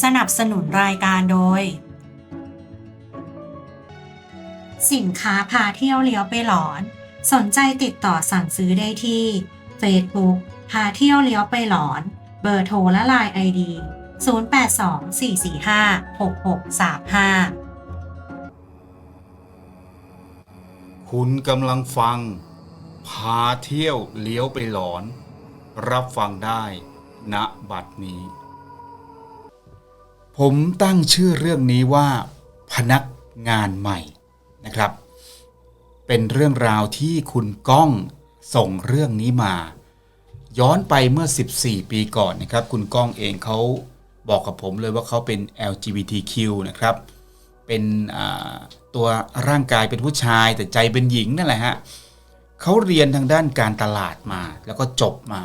สนับสนุนรายการโดย สินค้าพาเที่ยวเลี้ยวไปหลอน สนใจติดต่อสั่งซื้อได้ที่ Facebook พาเที่ยวเลี้ยวไปหลอน เบอร์โทรและไลน์ไอดี 0824456635 คุณกำลังฟัง พาเที่ยวเลี้ยวไปหลอน รับฟังได้ณบัดนี้ ผมตั้งชื่อเรื่องนี้ว่า พนักงานใหม่นะครับ เป็นเรื่องราวที่คุณก้องส่งเรื่องนี้มา ย้อนไปเมื่อ 14 ปีก่อนนะครับ คุณก้องเองเขาบอกกับผมเลยว่าเขาเป็น LGBTQ นะครับ เป็นตัวร่างกายเป็นผู้ชายแต่ใจเป็นหญิงนั่นแหละฮะเขาเรียนทางด้านการตลาดมา แล้วก็จบมา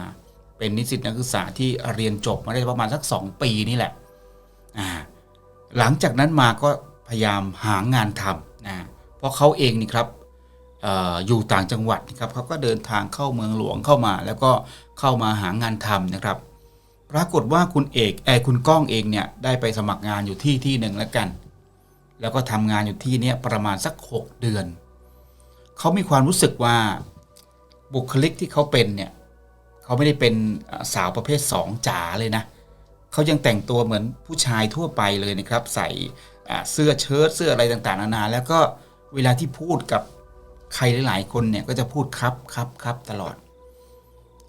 เป็นนิสิตนักศึกษาที่เรียนจบมาได้ประมาณสัก 2 ปีนี่แหละ หลังจากนั้นมาก็พยายามหางานทำนะเพราะเขาเองนี่ครับออยู่ต่างจังหวัดนะครับเขาก็เดินทางเข้าเมืองหลวงเข้ามา แล้วก็เข้ามาหางานทำนะครับ ปรากฏว่าคุณเอกไออคุณก้องเองเนี่ยได้ไปสมัครงานอยู่ที่ที่หนึ่งแล้วกัน แล้วก็ทำงานอยู่ที่เนี้ยประมาณสัก 6 เดือนเขามีความรู้สึกว่าบุคลิกที่เขาเป็นเนี่ยเขาไม่ได้เป็นสาวประเภท2จ๋าเลยนะเเขายังแต่งตัวเหมือนผู้ชายทั่วไปเลยนะครับ ใส่เสื้อเชิ้ตเสื้ออะไรต่างๆนานา แล้วก็เวลาที่พูดกับใครหลาย ๆ คนเนี่ยก็จะพูดครับครับครับตลอด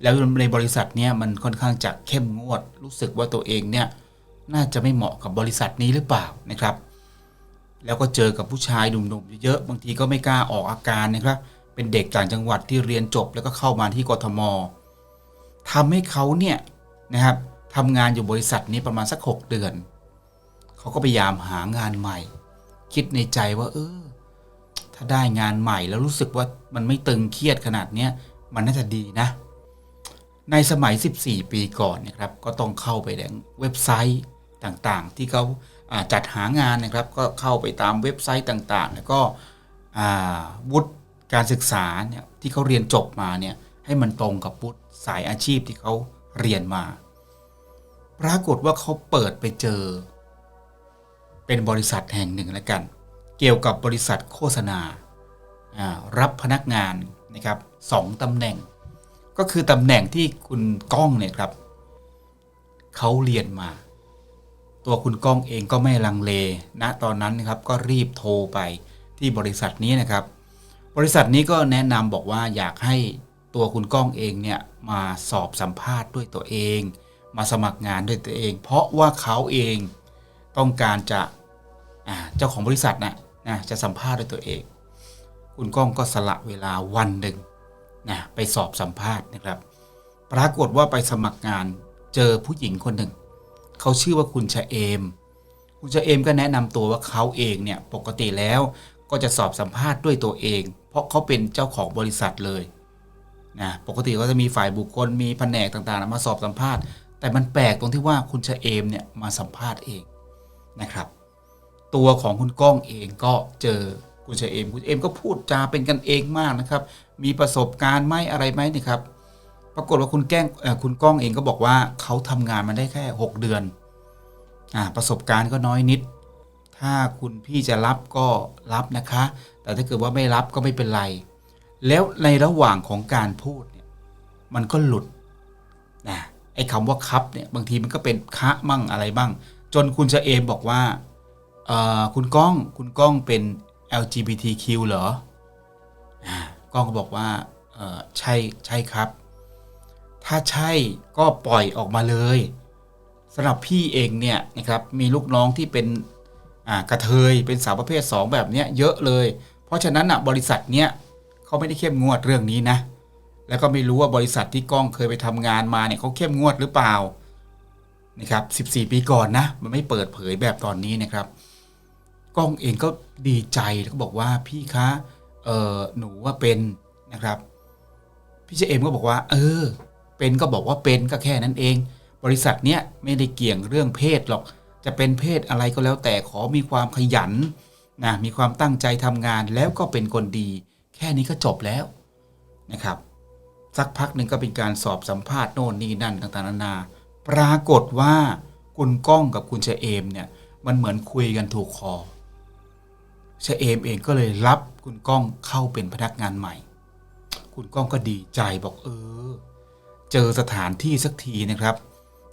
แล้วในบริษัทเนี่ยมันค่อนข้างจะเข้มงวด รู้สึกว่าตัวเองเนี่ยน่าจะไม่เหมาะกับบริษัทนี้หรือเปล่านะครับ แล้วก็เจอกับผู้ชายหนุ่มๆเยอะๆบางทีก็ไม่กล้าออกอาการนะครับ เป็นเด็กต่างจังหวัดที่เรียนจบแล้วก็เข้ามาที่กทมทำให้เขาเนี่ยนะครับ ทำงานอยู่บริษัทนี้ประมาณสัก6เดือน เขาก็พยายามหางานใหม่ คิดในใจว่า เออ ถ้าได้งานใหม่แล้วรู้สึกว่ามันไม่ตึงเครียดขนาดเนี้ยมันน่าจะดีนะ ในสมัย 14 ปีก่อนนะครับ ก็ต้องเข้าไปในเว็บไซต์ต่างๆ ที่เขาาจัดหางานนะครับ ก็เข้าไปตามเว็บไซต์ต่างๆ แล้วก็วุฒิการศึกษาเนี่ยที่เขาเรียนจบมาเนี่ยให้มันตรงกับวุฒิสายอาชีพที่เขาเรียนมา ปรากฏว่าเขาเปิดไปเจอ เป็นบริษัทแห่งหนึ่งแล้วกัน เกี่ยวกับบริษัทโฆษณา รับพนักงานนะครับสองตำแหน่ง ก็คือตำแหน่งที่คุณก้องเนี่ยครับเขาเรียนมา ตัวคุณก้องเองก็ไม่ลังเลณตอนนั้นนะครับก็รีบโทรไปที่บริษัทนี้นะครับ บริษัทนี้ก็แนะนำบอกว่าอยากให้ตัวคุณก้องเองเนี่ยมาสอบสัมภาษณ์ด้วยตัวเอง มาสมัครงานด้วยตัวเอง เพราะว่าเขาเองต้องการจะเจ้าของบริษัทนะนะจะสัมภาษณ์ด้วยตัวเอง คุณก้องก็สละเวลาวันหนึ่งนะไปสอบสัมภาษณ์นะครับ ปรากฏว่าไปสมัครงานเจอผู้หญิงคนหนึ่ง เขาชื่อว่าคุณชะเอม คุณชะเอมก็แนะนำตัวว่าเขาเองเนี่ยปกติแล้วก็จะสอบสัมภาษณ์ด้วยตัวเอง เพราะเขาเป็นเจ้าของบริษัทเลยนะปกติก็จะมีฝ่ายบุคคลมีแผนกต่างๆ มาสอบสัมภาษณ์ แต่มันแปลกตรงที่ว่าคุณชะเอมเนี่ยมาสัมภาษณ์เองนะครับ ตัวของคุณก้องเองก็เจอคุณชะเอมคุณเอมก็พูดจาเป็นกันเองมากนะครับ มีประสบการณ์ไหมอะไรไหมนี่ครับ ปรากฏว่าคุณแก้งคุณก้องเองก็บอกว่าเขาทำงานมาได้แค่ 6 เดือนอ่าประสบการณ์ก็น้อยนิด ถ้าคุณพี่จะรับก็รับนะคะ แต่ถ้าเกิดว่าไม่รับก็ไม่เป็นไร แล้วในระหว่างของการพูดเนี่ยมันก็หลุดนะ ไอ้คำว่าครับเนี่ยบางทีมันก็เป็นคะมั่งอะไรบ้าง จนคุณชะเอมบอกว่าคุณก้องคุณก้องเป็น LGBTQ เหรอก้องก็บอกว่าใช่ใช่ครับ ถ้าใช่ก็ปล่อยออกมาเลยสำหรับพี่เองเนี่ยนะครับมีลูกน้องที่เป็นกระเทยเป็นสาวประเภท 2 แบบเนี้ยเยอะเลย เพราะฉะนั้นอะบริษัทเนี้ยเขาไม่ได้เข้มงวดเรื่องนี้นะ แล้วก็ไม่รู้ว่าบริษัทที่ก้องเคยไปทำงานมาเนี่ยเขาเข้มงวดหรือเปล่านะครับ 14 ปีก่อนนะ มันไม่เปิดเผยแบบตอนนี้นะครับก้องเองก็ดีใจแล้วก็บอกว่าพี่คะเออหนูว่าเป็นนะครับ พี่เจเอมก็บอกว่า เออ เป็นก็บอกว่าเป็นก็แค่นั้นเอง บริษัทเนี้ยไม่ได้เกี่ยงเรื่องเพศหรอก จะเป็นเพศอะไรก็แล้วแต่ขอมีความขยันนะมีความตั้งใจทำงานแล้วก็เป็นคนดี แค่นี้ก็จบแล้วนะครับ สักพักหนึ่งก็เป็นการสอบสัมภาษณ์โน่นนี่นั่นต่างๆนานา ปรากฏว่าคุณก้องกับคุณเชเอมเนี่ยมันเหมือนคุยกันถูกคอเชเอมเองก็เลยรับคุณก้องเข้าเป็นพนักงานใหม่ คุณก้องก็ดีใจบอกเออ เจอสถานที่สักทีนะครับ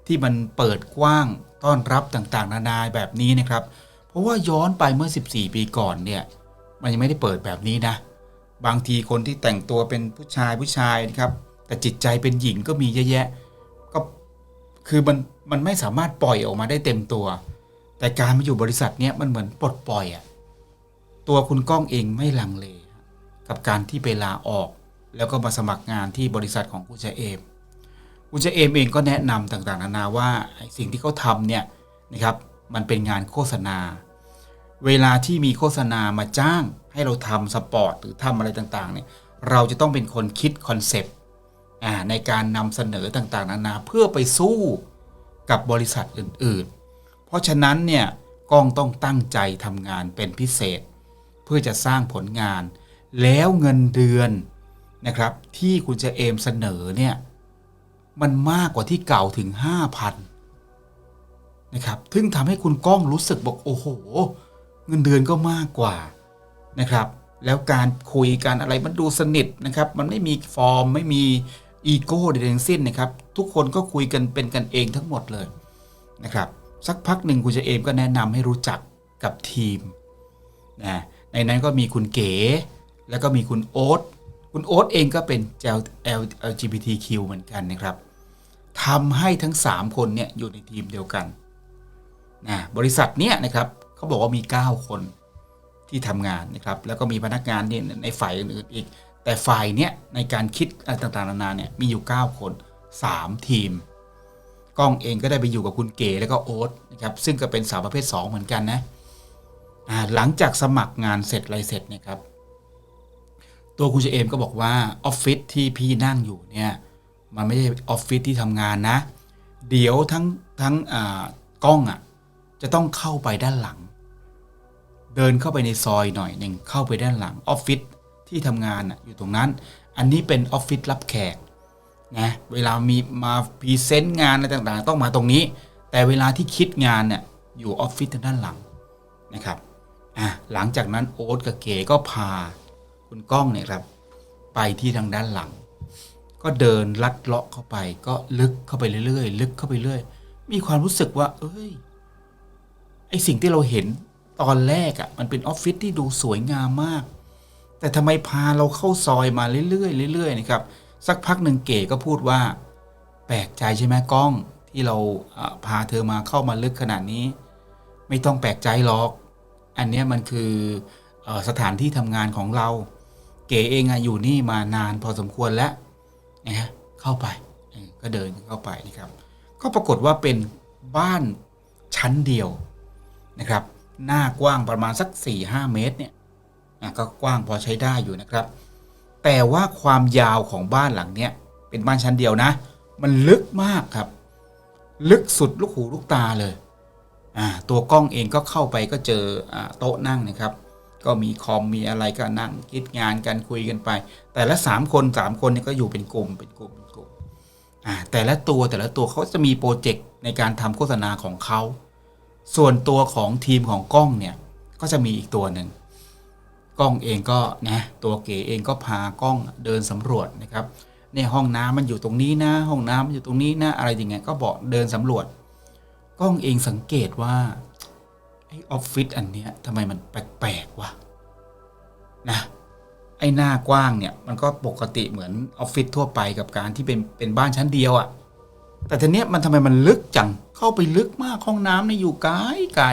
ที่มันเปิดกว้างต้อนรับต่างๆ นานาแบบนี้นะครับ เพราะว่าย้อนไปเมื่อ 14 ปีก่อนเนี่ย มันยังไม่ได้เปิดแบบนี้นะ บางทีคนที่แต่งตัวเป็นผู้ชายผู้ชายนะครับ แต่จิตใจเป็นหญิงก็มีเยอะแยะ ก็คือมันมันไม่สามารถปล่อยออกมาได้เต็มตัว แต่การมาอยู่บริษัทเนี้ยมันเหมือนปลดปล่อยอะตัวคุณก้องเองไม่ลังเลกับการที่ไปลาออก แล้วก็มาสมัครงานที่บริษัทของคุณเจเอมคุณเจเอมเองก็แนะนำต่างๆนานาว่าสิ่งที่เขาทำเนี่ยนะครับมันเป็นงานโฆษณา เวลาที่มีโฆษณามาจ้าง ให้เราทำสปอร์ตหรือทำอะไรต่างๆเนี่ยเราจะต้องเป็นคนคิดคอนเซปต์ในการนำเสนอต่างๆนานาเพื่อไปสู้กับบริษัทอื่นๆ เพราะฉะนั้นเนี่ยกล้องต้องตั้งใจทำงานเป็นพิเศษ เพื่อจะสร้างผลงาน แล้วเงินเดือนนะครับ ที่คุณจะเอมเสนอเนี่ยมันมากกว่าที่เก่าถึง 5,000นะครับซึ่งทำให้คุณก้องรู้สึกบอกโอ้โห เงินเดือนก็มากกว่า นะครับ แล้วการคุยกันอะไรมันดูสนิทนะครับ มันไม่มีฟอร์มไม่มีอีโก้ใดๆทั้งสิ้นนะครับ ทุกคนก็คุยกันเป็นกันเองทั้งหมดเลยนะครับ สักพักหนึ่งคุณเจเอมก็แนะนำให้รู้จักกับทีมนะในนั้นก็มีคุณเก๋ แล้วก็มีคุณโอ๊ตคุณโอ๊ตเองก็เป็น L LGBTQ เหมือนกันนะครับทำให้ทั้ง 3 คนเนี่ยอยู่ในทีมเดียวกันนะบริษัทเนี่ยนะครับเขาบอกว่ามี 9 คน ที่ทำงานนะครับแล้วก็มีพนักงานเนี่ยในฝ่ายอื่นอีก แต่ฝ่ายเนี่ยในการคิดอะไรต่างๆนานาเนี่ยมีอยู่ 9 คน 3 ทีมกล้องเองก็ได้ไปอยู่กับคุณเก๋แล้วก็โอ๊ตนะครับซึ่งก็เป็นสาวประเภท 2 เหมือนกันนะหลังจากสมัครงานเสร็จอะไรเสร็จเนี่ยครับ ตัวคุณเจเอมก็บอกว่าออฟฟิศที่พี่นั่งอยู่เนี่ยมันไม่ใช่ออฟฟิศที่ทำงานนะ เดี๋ยวทั้งทั้งกล้องอะจะต้องเข้าไปด้านหลัง เดินเข้าไปในซอยหน่อยหนึ่งเข้าไปด้านหลังออฟฟิศที่ทำงานอยู่ตรงนั้น อันนี้เป็นออฟฟิศรับแขกนะเวลามีมาพรีเซนต์งานอะไรต่างๆ ต้องมาตรงนี้ แต่เวลาที่คิดงานเนี่ยอยู่ออฟฟิศทางด้านหลังนะครับอะหลังจากนั้นโอ๊ตกับเก๋ก็พาคุณก้องเนี่ยครับ ไปที่ทางด้านหลัง ก็เดินลัดเลาะเข้าไป ก็ลึกเข้าไปเรื่อยๆ ลึกเข้าไปเรื่อย มีความรู้สึกว่า เอ้ยไอสิ่งที่เราเห็น ตอนแรกอะ่ะมันเป็นออฟฟิศที่ดูสวยงามมาก แต่ทำไมพาเราเข้าซอยมาเรื่อยๆเรื่อยๆนะครับ สักพักหนึ่งเก๋ก็พูดว่า แปลกใจใช่ไหมก้องที่เราพาเธอมาเข้ามาลึกขนาดนี้ ไม่ต้องแปลกใจหรอก อันเนี้ยมันคืออสถานที่ทำงานของเรา เก๋เองอะอยู่นี่มานานพอสมควรแล้วนะฮะเข้าไปก็เดินเข้าไปนะครับ ก็ปรากฏว่าเป็นบ้านชั้นเดียวนะครับ หน้ากว้างประมาณสัก 4-5 เมตรเนี่ยอะก็กว้างพอใช้ได้อยู่นะครับ แต่ว่าความยาวของบ้านหลังเนี้ยเป็นบ้านชั้นเดียวนะ มันลึกมากครับ ลึกสุดลูกหูลูกตาเลยอ่าตัวกล้องเองก็เข้าไปก็เจออโต๊ะนั่งนะครับ ก็มีคอมมีอะไรก็นั่งคิดงานกันคุยกันไป แต่ละสามคนสามคนนี่ก็อยู่เป็นกลุ่มเป็นกลุ่มเป็นกลุ่มอ่าแต่ละตัวแต่ละตัวเขาจะมีโปรเจกต์ในการทำโฆษณาของเขา ส่วนตัวของทีมของกล้องเนี่ยก็จะมีอีกตัวหนึ่งกล้องเองก็นะตัวเก๋เองก็พากล้องเดินสำรวจนะครับเนี่ยห้องน้ำมันอยู่ตรงนี้นะ ห้องน้ำมันอยู่ตรงนี้นะอะไรอย่างเงี้ยก็บอกเดินสำรวจ กล้องเองสังเกตว่าไอออฟฟิศอันเนี้ยทำไมมันแปลกๆวะนะไอ้หน้ากว้างเนี่ยมันก็ปกติเหมือนออฟฟิศทั่วไปกับการที่เป็นเป็นบ้านชั้นเดียวอะ่ะ แต่ทีเนี้ยมันทำไมมันลึกจังเข้าไปลึกมากห้องน้ำเนี่ยอยู่ไกลไกล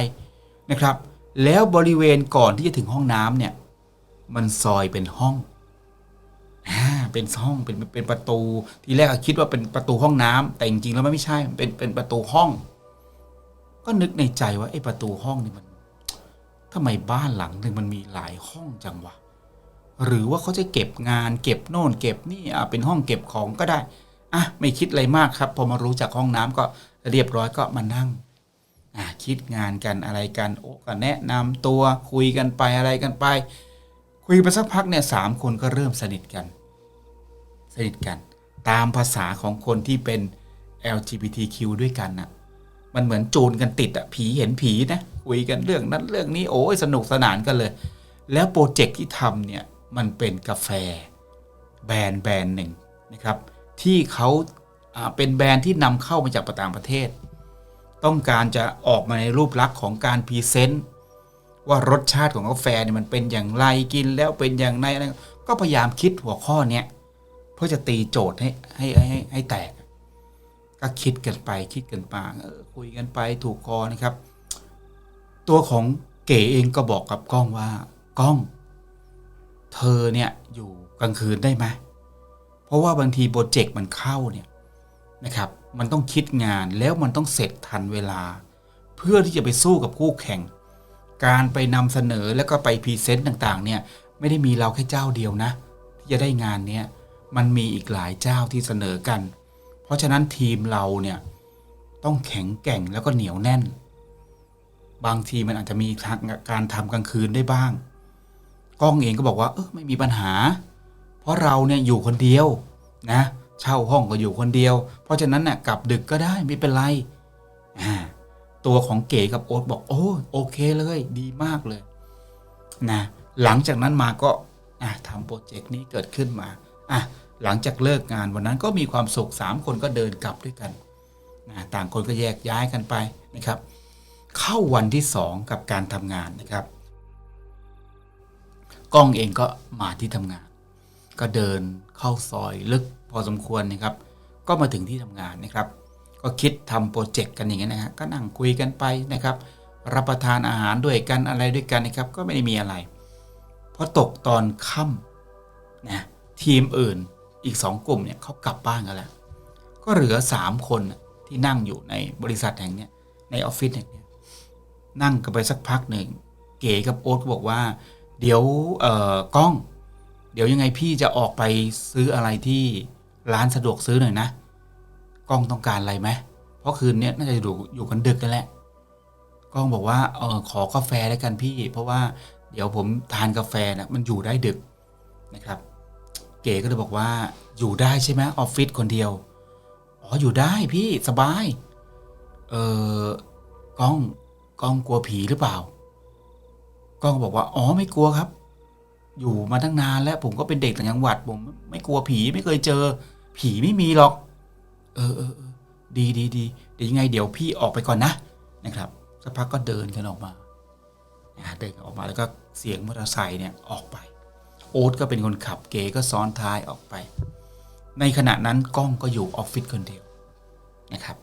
นะครับ แล้วบริเวณก่อนที่จะถึงห้องน้ำเนี่ยมันซอยเป็นห้องอ่าเป็นห้องเป็นเป็นประตูทีแรกคิดว่าเป็นประตูห้องน้ำแต่จริงๆแล้วมันไม่ใช่เป็นเป็นประตูห้อง ก็นึกในใจว่าไอ้ประตูห้องนี่มันทำไมบ้านหลังหนึ่งมันมีหลายห้องจังวะหรือว่าเขาจะเก็บงานเก็บโน่นเก็บนี่อะเป็นห้องเก็บของก็ได้ อะไม่คิดอะไรมากครับ พอมารู้จากห้องน้ำก็เรียบร้อยก็มานั่งอะคิดงานกันอะไรกันโอ้ก็แนะนำตัวคุยกันไปอะไรกันไป คุยไปสักพักเนี่ยสามคนก็เริ่มสนิทกัน สนิทกัน ตามภาษาของคนที่เป็น LGBTQ ด้วยกันน่ะมันเหมือนจูนกันติดอะผีเห็นผีนะคุยกันเรื่องนั้นเรื่องนี้โอ้ยสนุกสนานกันเลย แล้วโปรเจกต์ที่ทำเนี่ย มันเป็นกาแฟ แบรนด์แบรนด์หนึ่งนะครับ ที่เขาเป็นแบรนด์ที่นำเข้ามาจากต่างประเทศ ต้องการจะออกมาในรูปลักษณ์ของการพรีเซนต์ว่ารสชาติของกาแฟเนี่ยมันเป็นอย่างไรกินแล้วเป็นอย่างไรอะไรก็พยายามคิดหัวข้อเนี้ยเพื่อจะตีโจทย์ให้ให้ให้ให้แตก ก็คิดกันไปคิดกันมาคุยกันไปถูกคอนะครับ ตัวของเก๋เองก็บอกกับกล้องว่ากล้อง เธอเนี่ยอยู่กลางคืนได้ไหม ราะว่าบางทีโปรเจกต์มันเข้าเนี่ยนะครับ มันต้องคิดงานแล้วมันต้องเสร็จทันเวลา เพื่อที่จะไปสู้กับคู่แข่ง การไปนำเสนอแล้วก็ไปพรีเซนต์ต่างๆ เนี่ยไม่ได้มีเราแค่เจ้าเดียวนะ ที่จะได้งานเนี้ยมันมีอีกหลายเจ้าที่เสนอกัน เพราะฉะนั้นทีมเราเนี่ยต้องแข็งแกร่งแล้วก็เหนียวแน่น บางทีมันอาจจะมีการทำกลางคืนได้บ้าง กล้องเองก็บอกว่า เออไม่มีปัญหา เพราะเราเนี่ยอยู่คนเดียวนะเช่าห้องก็อยู่คนเดียว เพราะฉะนั้นน่ะกลับดึกก็ได้ไม่เป็นไรตัวของเก๋กับโอ๊ตบอกโอ้โอเคเลย ดีมากเลยนะหลังจากนั้นมาก็ทำโปรเจกต์นี้เกิดขึ้นมาอะหลังจากเลิกงานวันนั้นก็มีความสุขสามคนก็เดินกลับด้วยกันนะต่างคนก็แยกย้ายกันไปนะครับ เข้าวันที่สองกับการทำงานนะครับ กล้องเองก็มาที่ทำงาน ก็เดินเข้าซอยลึกพอสมควรนะครับ ก็มาถึงที่ทำงานนะครับ ก็คิดทำโปรเจกต์กันอย่างนี้ยนะฮะก็นั่งคุยกันไปนะครับ รับประทานอาหารด้วยกันอะไรด้วยกันนะครับ ก็ไม่ได้มีอะไรพอตกตอนค่ำนะทีมอื่นอีกสองกลุ่มเนี่ยเขากลับบ้านกันแล้ว ก็เหลือสามคนที่นั่งอยู่ในบริษัทแห่งเนี้ยในออฟฟิศแห่งเนี้ยนั่งกันไปสักพักหนึ่ง เก๋กับโอ๊ตก็บอกว่า เดี๋ยวเอ่อกล้อง เดี๋ยวยังไงพี่จะออกไปซื้ออะไรที่ร้านสะดวกซื้อหน่อยนะ กล้องต้องการอะไรไหมเพราะคืนนี้น่าจะอยู่อยู่กันดึกกันแหละ กล้องบอกว่าเออขอกาแฟแล้วกันพี่ เพราะว่าเดี๋ยวผมทานกาแฟนะมันอยู่ได้ดึกนะครับ เก๋ก็เลยบอกว่าอยู่ได้ใช่ไหมออฟฟิศคนเดียว อ๋ออยู่ได้พี่สบาย เออกล้องกล้องกลัวผีหรือเปล่า กล้องบอกว่า อ๋อไม่กลัวครับ อยู่มาตั้งนานแล้วผมก็เป็นเด็กต่างจังหวัด ผม ไม่กลัวผีไม่เคยเจอ ผีไม่มีหรอกเออเออเออดีดีดีเดี๋ยวยังไงเดี๋ยวพี่ออกไปก่อนนะนะครับสักพักก็เดินกันออกมาเดินออกมาแล้วก็เสียงมอเตอร์ไซค์เนี่ยออกไป โอ๊ตก็เป็นคนขับเก๋ก็ซ้อนท้ายออกไป ในขณะนั้นกล้องก็อยู่ออฟฟิศคนเดียวนะครับ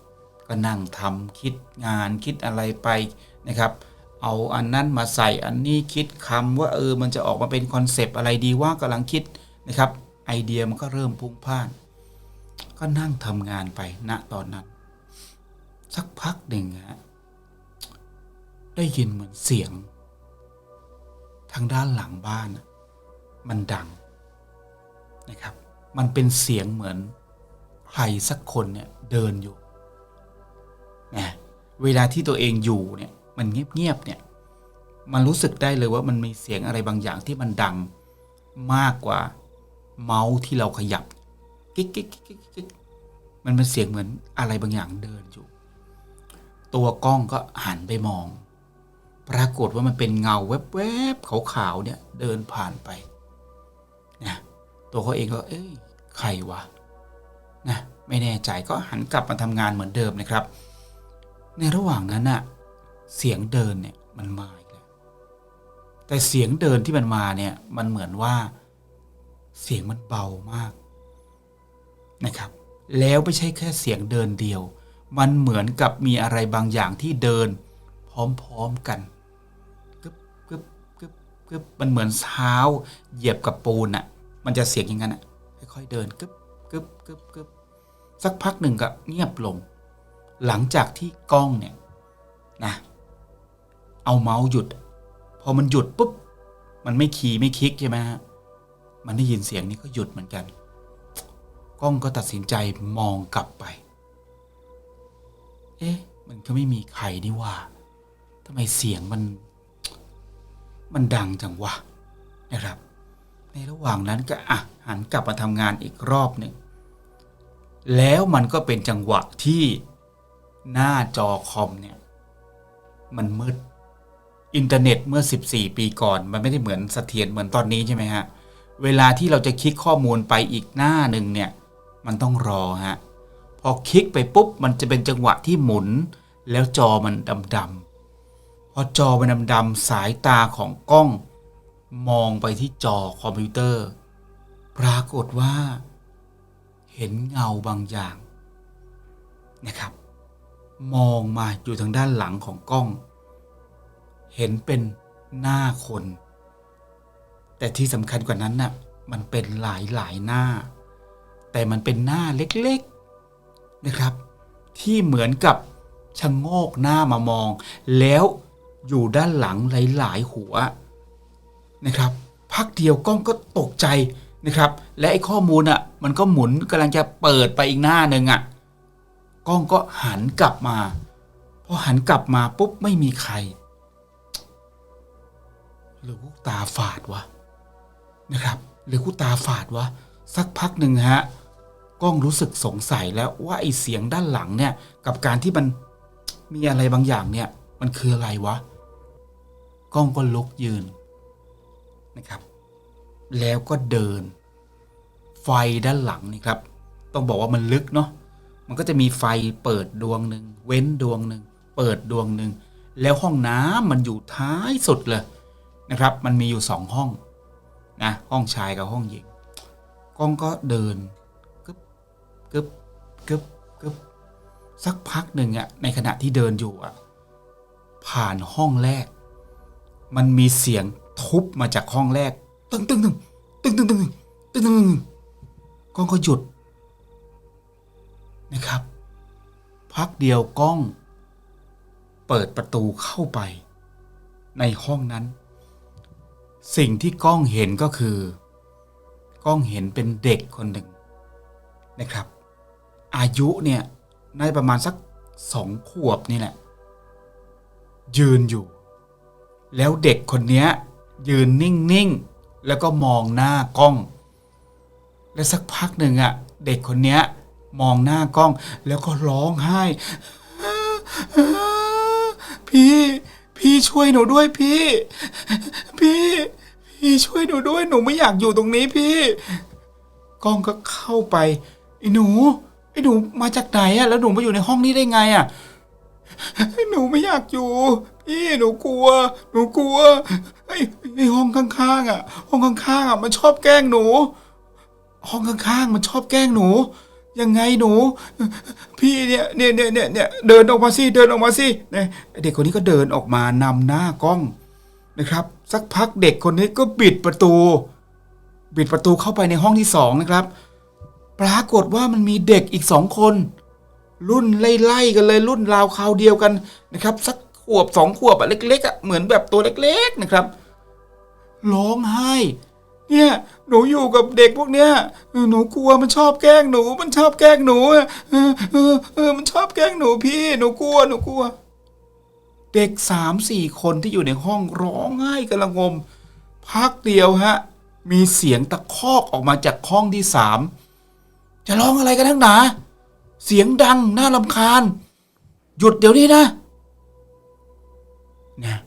ก็นั่งทำคิดงานคิดอะไรไปนะครับ เอาอันนั้นมาใส่อันนี้คิดคำว่าเออมันจะออกมาเป็นคอนเซปต์อะไรดีว่ากำลังคิดนะครับไอเดียมันก็เริ่มพุ่งพ่าน ก็นั่งทำงานไปณตอนนั้น สักพักหนึ่งฮะได้ยินเหมือนเสียง ทางด้านหลังบ้าน มันดังนะครับ มันเป็นเสียงเหมือนใครสักคนเนี่ยเดินอยู่นะเวลาที่ตัวเองอยู่เนี่ย มันเงียบๆเนี่ย มันรู้สึกได้เลยว่ามันมีเสียงอะไรบางอย่างที่มันดังมากกว่าเมาส์ที่เราขยับกิ๊กกิ๊กกิ๊กกิ๊กมันเป็นเสียงเหมือนอะไรบางอย่างเดินอยู่ ตัวกล้องก็หันไปมอง ปรากฏว่ามันเป็นเงาแวบๆขาวๆเนี่ยเดินผ่านไปนะตัวเขาเองก็เอ้ยใครวะนะไม่แน่ใจก็หันกลับมาทำงานเหมือนเดิมนะครับ ในระหว่างนั้นน่ะ เสียงเดินเนี่ยมันมาอีกแล้วแต่เสียงเดินที่มันมาเนี่ยมันเหมือนว่า เสียงมันเบามากนะครับ แล้วไม่ใช่แค่เสียงเดินเดียว มันเหมือนกับมีอะไรบางอย่างที่เดิน พร้อมๆกันกึบกึบกึบกึบมันเหมือนเท้าเหยียบกับปูนอะ่ะ มันจะเสียงอย่างนั้นอะ่ะค่อยๆเดินกึบกึบกึบกึบสักพักหนึ่งก็เงียบลง หลังจากที่กล้องเนี่ยนะ เอาเมาส์หยุด พอมันหยุดปุ๊บ มันไม่คีย์ไม่คลิกใช่ไหมฮะ มันได้ยินเสียงนี้ก็หยุดเหมือนกัน กล้องก็ตัดสินใจมองกลับไป เอ๊ะ มันก็ไม่มีใครนี่ว่าทำไมเสียงมัน มันดังจังวะนะครับ ในระหว่างนั้นก็อะหันกลับมาทำงานอีกรอบหนึ่งแล้วมันก็เป็นจังหวะที่หน้าจอคอมเนี่ย มันมืด อินเทอร์เน็ตเมื่อ 14 ปีก่อน มันไม่ได้เหมือนเสถียรเหมือนตอนนี้ใช่ไหมฮะ เวลาที่เราจะคลิกข้อมูลไปอีกหน้าหนึ่งเนี่ย มันต้องรอฮะ พอคลิกไปปุ๊บ มันจะเป็นจังหวะที่หมุน แล้วจอมันดำๆ พอจอมันดำๆ สายตาของกล้อง มองไปที่จอคอมพิวเตอร์ ปรากฏว่า เห็นเงาบางอย่างนะครับ มองมาอยู่ทางด้านหลังของกล้อง เห็นเป็นหน้าคน แต่ที่สำคัญกว่านั้นน่ะมันเป็นหลายหลายหน้า แต่มันเป็นหน้าเล็กๆนะครับ ที่เหมือนกับชะโงกหน้ามามอง แล้วอยู่ด้านหลังหลายๆหัวนะครับพักเดียวกล้องก็ตกใจนะครับ และไอ้ข้อมูลอะ มันก็หมุนกำลังจะเปิดไปอีกหน้าหนึ่งอะกล้องก็หันกลับมาพอหันกลับมาปุ๊บไม่มีใคร หรือกูตาฝาดวะนะครับ หรือกูตาฝาดวะสักพักหนึ่งฮะกล้องรู้สึกสงสัยแล้วว่าไอเสียงด้านหลังเนี่ย กับการที่มันมีอะไรบางอย่างเนี่ย มันคืออะไรวะกล้องก็ลุกยืนนะครับ แล้วก็เดิน ไฟด้านหลังนี่ครับ ต้องบอกว่ามันลึกเนาะมันก็จะมีไฟเปิดดวงหนึ่งเว้นดวงหนึ่งเปิดดวงหนึ่งแล้วห้องน้ำมันอยู่ท้ายสุดเลย นะครับ มันมีอยู่สองห้องนะห้องชายกับห้องหญิงกล้องก็เดินกึบกึบกึบกึบสักพักหนึ่งอะในขณะที่เดินอยู่อะผ่านห้องแรก มันมีเสียงทุบมาจากห้องแรก ตึ้งตึ้งตึ้งตึ้งตึ้งตึ้งตึ้งตึ้งตึ้งกล้องก็หยุดนะครับ พักเดียวกล้อง เปิดประตูเข้าไป ในห้องนั้น สิ่งที่กล้องเห็นก็คือ กล้องเห็นเป็นเด็กคนหนึ่งนะครับ อายุเนี่ยน่าจะประมาณสักสองขวบนี่แหละ ยืนอยู่ แล้วเด็กคนเนี้ยยืนนิ่งๆ แล้วก็มองหน้ากล้อง และสักพักหนึ่งอะเด็กคนเนี้ยมองหน้ากล้อง แล้วก็ร้องไห้ พี่ พี่ช่วยหนูด้วยพี่ พี่ พี่ช่วยหนูด้วยหนูไม่อยากอยู่ตรงนี้พี่กล้องก็เข้าไปไอ้หนูไอ้หนูมาจากไหนอะแล้วหนูมาอยู่ในห้องนี้ได้ไงอะหนูไม่อยากอยู่ พี่หนูกลัว หนูกลัวไอ้ไอ้ห้องข้างๆอะห้องข้างๆอะมันชอบแกล้งหนู ห้องข้างๆมันชอบแกล้งหนู ยังไงหนู พี่เนี่ยเนี่ยเนี่ยเนี่ยเนี่ยเดินออกมาสิเดินออกมาสิเนี่ยเด็กคนนี้ก็เดินออกมานำหน้ากล้อง นะครับ สักพักเด็กคนนี้ก็บิดประตู บิดประตูเข้าไปในห้องที่สองนะครับ ปรากฏว่ามันมีเด็กอีกสองคน รุ่นไล่ๆกันเลยรุ่นราวคราวเดียวกันนะครับ สักขวบสองขวบอะเล็กๆอะเหมือนแบบตัวเล็ก ๆนะครับร้องไห้ เนี่ยหนูอยู่กับเด็กพวกเนี้ยหนูกลัวมันชอบแกล้งหนู มันชอบแกล้งหนูเออเออเออมันชอบแกล้งหนูพี่ หนูกลัวหนูกลัว เด็กสามสี่คนที่อยู่ในห้องร้องไห้กันละงมพักเดียวฮะ มีเสียงตะคอกออกมาจากห้องที่สามจะร้องอะไรกันทั้งหนา เสียงดังน่าลำคาญ หยุดเดี๋ยวนี้นะเนี่ย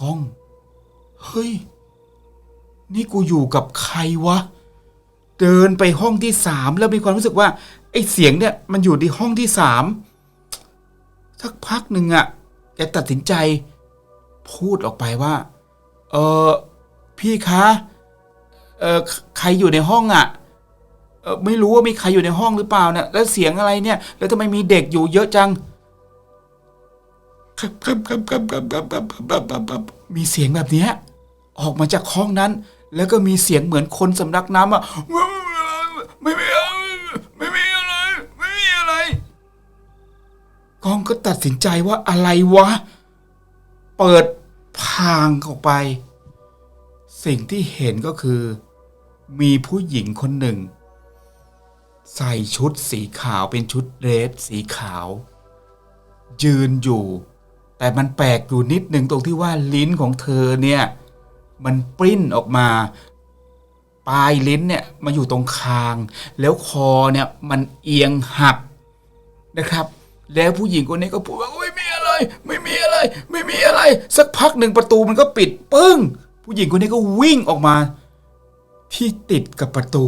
กล้อง เฮ้ย นี่กูอยู่กับใครวะ เดินไปห้องที่สามแล้วมีความรู้สึกว่า ไอ้เสียงเนี่ย มันอยู่ที่ห้องที่สามสักพักหนึ่งอะ แกตัดสินใจ พูดออกไปว่า เออพี่คะเออใครอยู่ในห้องอะ่ะเออไม่รู้ว่ามีใครอยู่ในห้องหรือเปล่าเนะ่ยแล้วเสียงอะไรเนี่ย แล้วทำไมมีเด็กอยู่เยอะจังมีเสียงแบบนี้ออกมาจากห้องนั้น แล้วก็มีเสียงเหมือนคนสำลักน้ำอะไม่ไม่ กองก็ตัดสินใจว่าอะไรวะ เปิดพางออกไป สิ่งที่เห็นก็คือ มีผู้หญิงคนหนึ่ง ใส่ชุดสีขาวเป็นชุดเดรสสีขาว ยืนอยู่ แต่มันแปลกอยู่นิดหนึ่งตรงที่ว่าลิ้นของเธอเนี่ย มันปริ้นออกมาปลายลิ้นเนี่ยมาอยู่ตรงคาง แล้วคอเนี่ยมันเอียงหักนะครับ แล้วผู้หญิงคนนี้ก็พูดว่าไม่มีอะไร ไม่มีอะไร ไม่มีอะไร สักพักหนึ่งประตูมันก็ปิดปึ้ง ผู้หญิงคนนี้ก็วิ่งออกมา ที่ติดกับประตู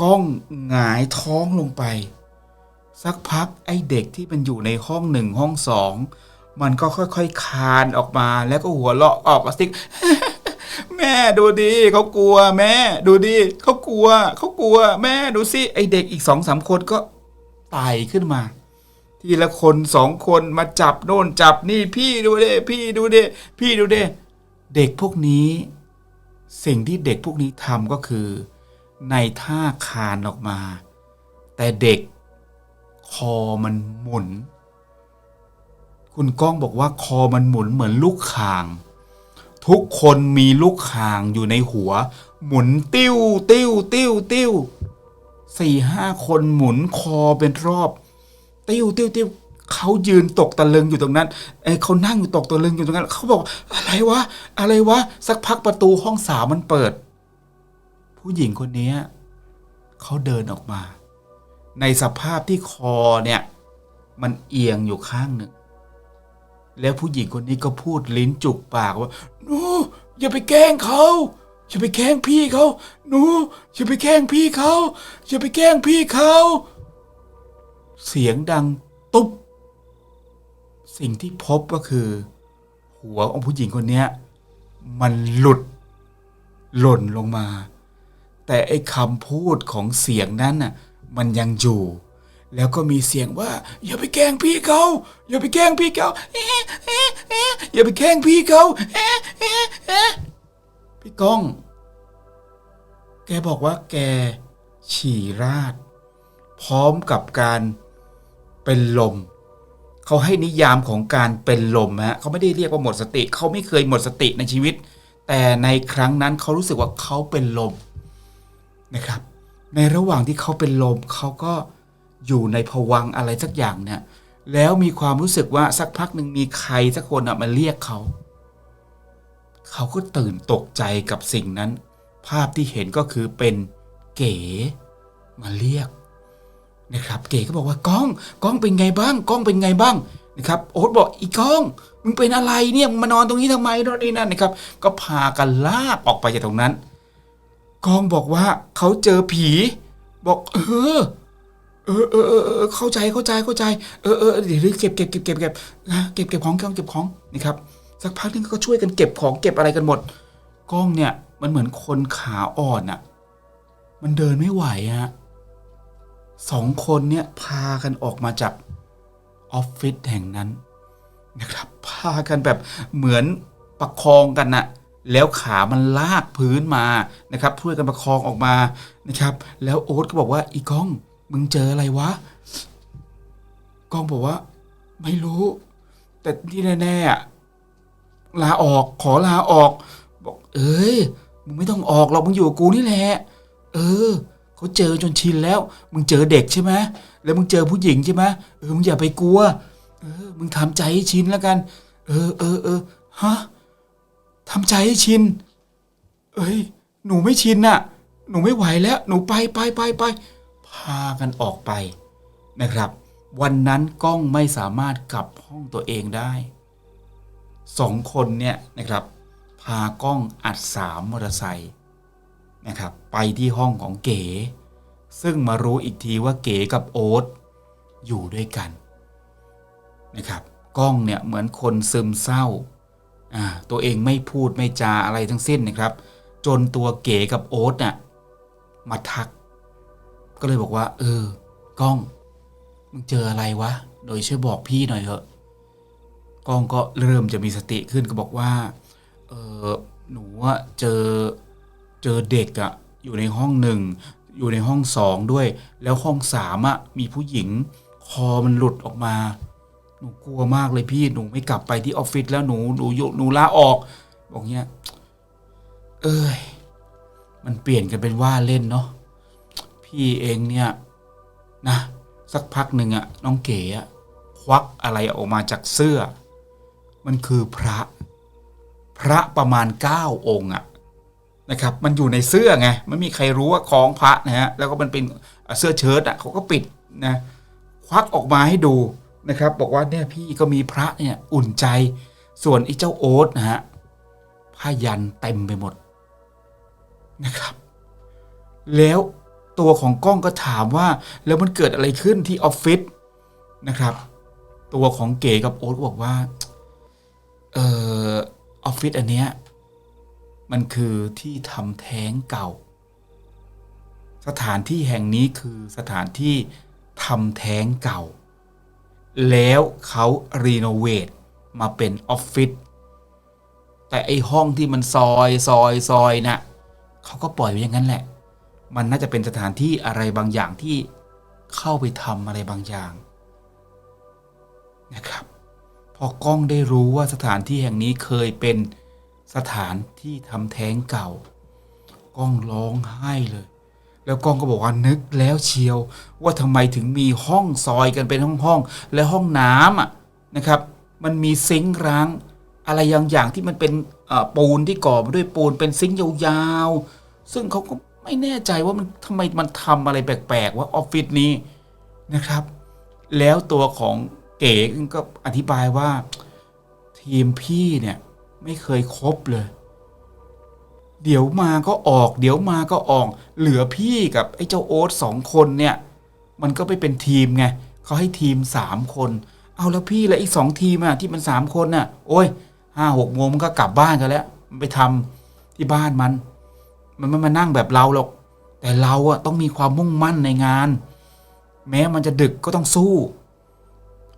ก้องหงายท้องลงไป สักพักไอ้เด็กที่มันอยู่ในห้องหนึ่งห้องสองมันก็ค่อยๆคานออกมา แล้วก็หัวเราะออกกระซิกแม่ดูดิเขากลัว แม่ ดูดิเขากลัวเขากลัว แม่ดูสิไอเด็กอีกสองสามคนก็ไต่ขึ้นมา ทีละคนสองคนมาจับโน่นจับนี่พี่ดูเดิพี่ดูเดิพี่ดูเดิเด็กพวกนี้ สิ่งที่เด็กพวกนี้ทำก็คือ ในท่าคานออกมา แต่เด็กคอมันหมุน คุณก้องบอกว่าคอมันหมุนเหมือนลูกคาง ทุกคนมีลูกคางอยู่ในหัว หมุนติ้วติ้วติ้วติ้วสี่ห้าคนหมุนคอเป็นรอบ ติ้วติ้วติ้วเขายืนตกตะลึงอยู่ตรงนั้นเอ้เขานั่งอยู่ตกตะลึงอยู่ตรงนั้น เขาบอกอะไรวะ อะไรวะ สักพักประตูห้องสามมันเปิด ผู้หญิงคนนี้เขาเดินออกมา ในสภาพที่คอเนี่ย มันเอียงอยู่ข้างหนึ่ง แล้วผู้หญิงคนนี้ก็พูดลิ้นจุกปากว่าหนูอย่าไปแกล้งเขาอย่าไปแกล้งพี่เขาหนูอย่าไปแกล้งพี่เขาอย่าไปแกล้งพี่เขา เสียงดังตุ๊บ สิ่งที่พบก็คือ หัวของผู้หญิงคนนี้มันหลุด หล่นลงมา แต่ไอ้คำพูดของเสียงนั้นน่ะ มันยังอยู่ แล้วก็มีเสียงว่า อย่าไปแกล้งพี่เขาอย่าไปแกล้งพี่เขาอย่าไปแกล้งพี่เขาพี่ก้อง แกบอกว่าแกฉี่ราด พร้อมกับการ เป็นลม เขาให้นิยามของการเป็นลมฮะเขาไม่ได้เรียกว่าหมดสติ เขาไม่เคยหมดสติในชีวิต แต่ในครั้งนั้นเขารู้สึกว่าเขาเป็นลมนะครับ ในระหว่างที่เขาเป็นลมเขาก็อยู่ในภวังอะไรสักอย่างเนี่ยแล้วมีความรู้สึกว่าสักพักหนึ่งมีใครสักคนมาเรียกเขา เขาก็ตื่นตกใจกับสิ่งนั้น ภาพที่เห็นก็คือเป็นเก๋มาเรียก นะครับเก๋ก็บอกว่าก้องก้องเป็นไงบ้างก้องเป็นไงบ้างนะครับโอ๊ตบอกอีก้องมึงเป็นอะไรเนี่ยมึงมานอนตรงนี้ทำไมโน่นนี่นั่นนะครับ ก็พากันลากออกไปจากตรงนั้นก้องบอกว่าเขาเจอผี บอกเออเออเออเออเข้าใจเข้าใจเข้าใจเออเออเดี๋ยวเก็บเก็บเก็บเก็บเก็บนะเก็บเก็บของเก็บเก็บของนะครับสักพักนึงก็ช่วยกันเก็บของเก็บอะไรกันหมดก้องเนี่ยมันเหมือนคนขาอ่อนอะ่ะ มันเดินไม่ไหวฮะ สองคนเนี่ยพากันออกมาจากออฟฟิศแห่งนั้นนะครับ พากันแบบเหมือนประคองกันน่ะแล้วขามันลากพื้นมานะครับช่วยกันประคองออกมานะครับ แล้วโอ๊ตก็บอกว่าอีก้อง มึงเจออะไรวะก้องบอกว่า ไม่รู้ แต่ที่แน่ๆอะลาออกขอลาออก บอก เอ้ยมึงไม่ต้องออกหรอกมึงอยู่กูนี่แหละ เออ เขาเจอจนชินแล้ว มึงเจอเด็กใช่ไหมแล้วมึงเจอผู้หญิงใช่ไหมเออมึงอย่าไปกลัว เออ มึงทำใจให้ชินแล้วกัน เออเออเออฮะทำใจให้ชิน เอ้ย หนูไม่ชินน่ะ หนูไม่ไหวแล้ว หนูไปไปไปไปพากันออกไปนะครับ วันนั้นกล้องไม่สามารถกลับห้องตัวเองได้สองคนเนี่ยนะครับ พากล้องอัดสามมอเตอร์ไซค์ นะครับไปที่ห้องของเก๋ ซึ่งมารู้อีกทีว่าเก๋กับโอ๊ตอยู่ด้วยกันนะครับกล้องเนี่ยเหมือนคนซึมเศร้าอ่าตัวเองไม่พูดไม่จาอะไรทั้งสิ้นนะครับ จนตัวเก๋กับโอ๊ตน่ะมาทัก ก็เลยบอกว่า เออกล้องมึงเจออะไรวะ โดยช่วยบอกพี่หน่อยเถอะกล้องก็เริ่มจะมีสติขึ้นก็บอกว่า เออหนูเจอ เจอเด็กอะอยู่ในห้องหนึ่งอยู่ในห้องสองด้วย แล้วห้องสามอะมีผู้หญิง คอมันหลุดออกมา หนูกลัวมากเลยพี่หนูไม่กลับไปที่ออฟฟิศแล้วหนูหนูยหนูลาออก บอกเนี้ยเอ้ยมันเปลี่ยนกันเป็นว่าเล่นเนาะพี่เองเนี่ยนะสักพักหนึ่งอะน้องเก๋อะควักอะไรออกมาจากเสื้อ มันคือพระ พระประมาณเก้าองค์อะ นะครับมันอยู่ในเสื้อไงไม่มีใครรู้ว่าของพระนะฮะแล้วก็มันเป็นเสื้อเชิ้ตอะเขาก็ปิดนะคควักออกมาให้ดูนะครับ บอกว่าเนี่ยพี่ก็มีพระเนี่ยอุ่นใจส่วนไอ้เจ้าโอ๊ตนะฮะผ้ายันเต็มไปหมดนะครับ แล้วตัวของกล้องก็ถามว่าแล้วมันเกิดอะไรขึ้นที่ออฟฟิศนะครับ ตัวของเก๋กับโอ๊ตบอกว่าเออออฟฟิศอันเนี้ย มันคือที่ทำแท้งเก่า สถานที่แห่งนี้คือสถานที่ทำแท้งเก่า แล้วเขารีโนเวทมาเป็นออฟฟิศแต่ไอห้องที่มันซอยซอยซอยน่ะเขาก็ปล่อยไว้อย่างนั้นแหละ มันน่าจะเป็นสถานที่อะไรบางอย่างที่เข้าไปทำอะไรบางอย่างนะครับ พอกล้องได้รู้ว่าสถานที่แห่งนี้เคยเป็น สถานที่ทำแท้งเก่า ก้องร้องไห้เลย แล้วก้องก็บอกว่านึกแล้วเชียว ว่าทำไมถึงมีห้องซอยกันเป็นห้องๆและห้องน้ำอะนะครับ มันมีซิงค์ร้าง อะไรอย่างอย่างที่มันเป็นปูนที่ก่อมาด้วยปูนเป็นซิงค์ยาวๆ ซึ่งเขาก็ไม่แน่ใจว่ามันทำไมมันทำอะไรแปลกๆว่าออฟฟิศนี้นะครับ แล้วตัวของเก๋ก็อธิบายว่าทีมพี่เนี่ย ไม่เคยครบเลย เดี๋ยวมาก็ออก เดี๋ยวมาก็ออก เหลือพี่กับไอ้เจ้าโอ๊ตสองคนเนี่ย มันก็ไปเป็นทีมไงเขาให้ทีมสามคน เอาแล้วพี่และอีกสองทีมอะที่มันสามคนน่ะ โอ้ยห้าหกโมงมันก็กลับบ้านกันแล้ว มันไปทำที่บ้านมัน มันไม่มานั่งแบบเราหรอก แต่เราอะต้องมีความมุ่งมั่นในงาน แม้มันจะดึกก็ต้องสู้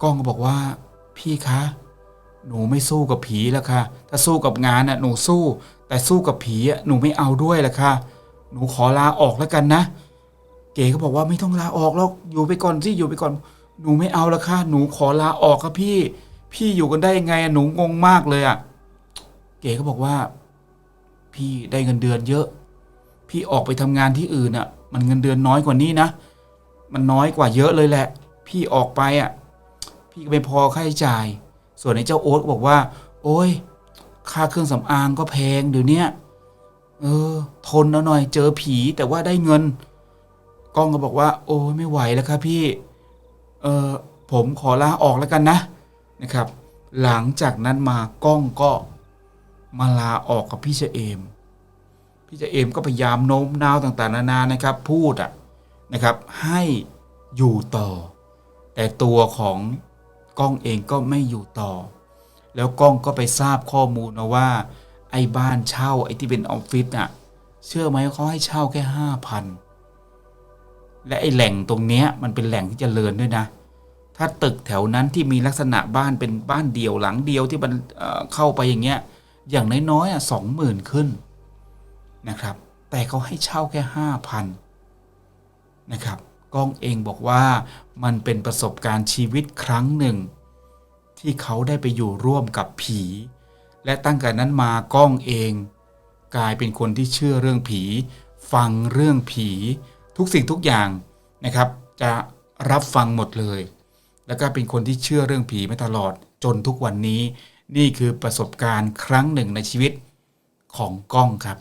ก้องก็บอกว่า พี่คะ หนูไม่สู้กับผีแล้วค่ะ ถ้าสู้กับงานน่ะหนูสู้ แต่สู้กับผีอะหนูไม่เอาด้วยละค่ะ หนูขอลาออกแล้วกันนะ เก๋ก็บอกว่าไม่ต้องลาออกหรอกอยู่ไปก่อนสิอยู่ไปก่อน หนูไม่เอาละค่ะ หนูขอลาออกครับพี่ พี่อยู่กันได้ยังไงอะหนูงงมากเลยอะ เก๋ก็บอกว่า พี่ได้เงินเดือนเยอะ พี่ออกไปทำงานที่อื่นอะ มันเงินเดือนน้อยกว่านี้นะ มันน้อยกว่าเยอะเลยแหละ พี่ออกไปอะ พี่ก็ไม่พอค่าใช้จ่าย ส่วนไอ้เจ้าโอ๊ตบอกว่า โอ้ยค่าเครื่องสำอางก็แพงเดี๋ยวนี้เออ ทนเอาหน่อยเจอผีแต่ว่าได้เงินก้องก็บอกว่า โอ้ยไม่ไหวแล้วครับพี่ เออผมขอลาออกแล้วกันนะนะครับ หลังจากนั้นมาก้องก็มาลาออกกับพี่เฉเอม พี่เฉเอมก็พยายามโน้มน้าวต่างๆ นานานะครับ พูดอะนะครับ ให้อยู่ต่อ แต่ตัวของ ก้องเองก็ไม่อยู่ต่อ แล้วก้องก็ไปทราบข้อมูลมาว่า ไอ้บ้านเช่าไอ้ที่เป็นออฟฟิศน่ะ เชื่อไหมเขาให้เช่าแค่ห้าพันและไอ้แหล่งตรงเนี้ยมันเป็นแหล่งที่เจริญด้วยนะ ถ้าตึกแถวนั้นที่มีลักษณะบ้านเป็นบ้านเดี่ยวหลังเดียวที่มันเเข้าไปอย่างเงี้ย อย่างน้อยๆอะสองหมื่นขึ้นนะครับ แต่เขาให้เช่าแค่ห้าพันนะครับ ก้องเองบอกว่ามันเป็นประสบการณ์ชีวิตครั้งหนึ่ง ที่เขาได้ไปอยู่ร่วมกับผี และตั้งแต่นั้นมาก้องเอง กลายเป็นคนที่เชื่อเรื่องผี ฟังเรื่องผี ทุกสิ่งทุกอย่างนะครับ จะรับฟังหมดเลย แล้วก็เป็นคนที่เชื่อเรื่องผีมาตลอดจนทุกวันนี้ นี่คือประสบการณ์ครั้งหนึ่งในชีวิตของก้องครับ